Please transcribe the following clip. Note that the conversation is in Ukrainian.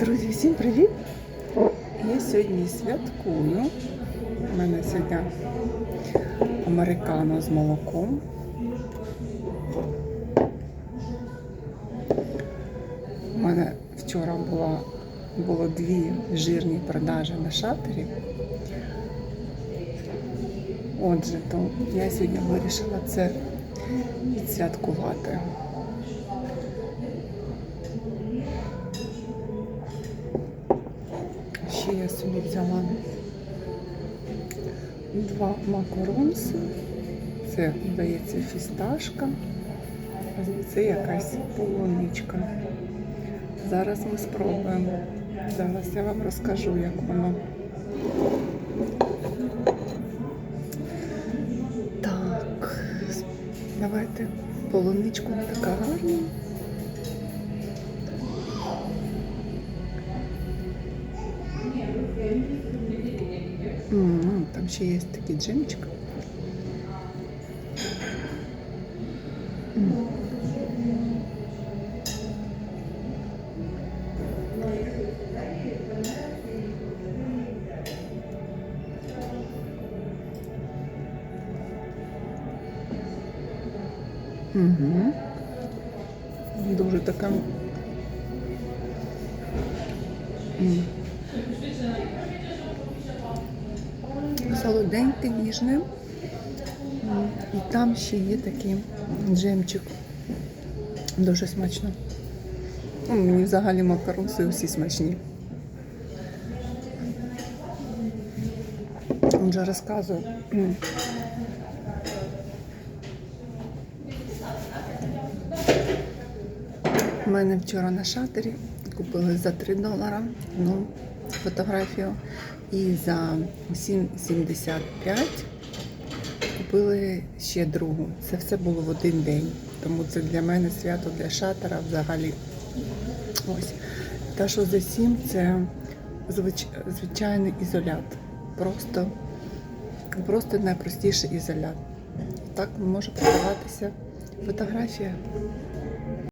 Друзі, всім привіт! Я сьогодні святкую. У мене сьогодні американо з молоком. У мене вчора була, було дві жирні продажі на шатері. Отже, то я сьогодні вирішила це відсвяткувати. Ще я собі взяла два макаронси. Це, здається, фісташка, це якась полуничка. Зараз ми спробуємо. Зараз я вам розкажу, як воно. Так, давайте полуничку така гарна. Там ще є такий. Угу. Дуже така. М. солоденьке, ніжне. І там ще є такий джемчик. Дуже смачно. Ну, Мені взагалі макаронси усі смачні. Вже розказую. У мене вчора на шатері купили за 3 долара ну, фотографію. І за 7,75 купили ще другу. Це все було в один день. Тому це для мене свято для шатера взагалі. Ось. Та, що за 7 це звич... звичайний ізолят. Просто, просто найпростіший ізолят. Так може продаватися фотографія.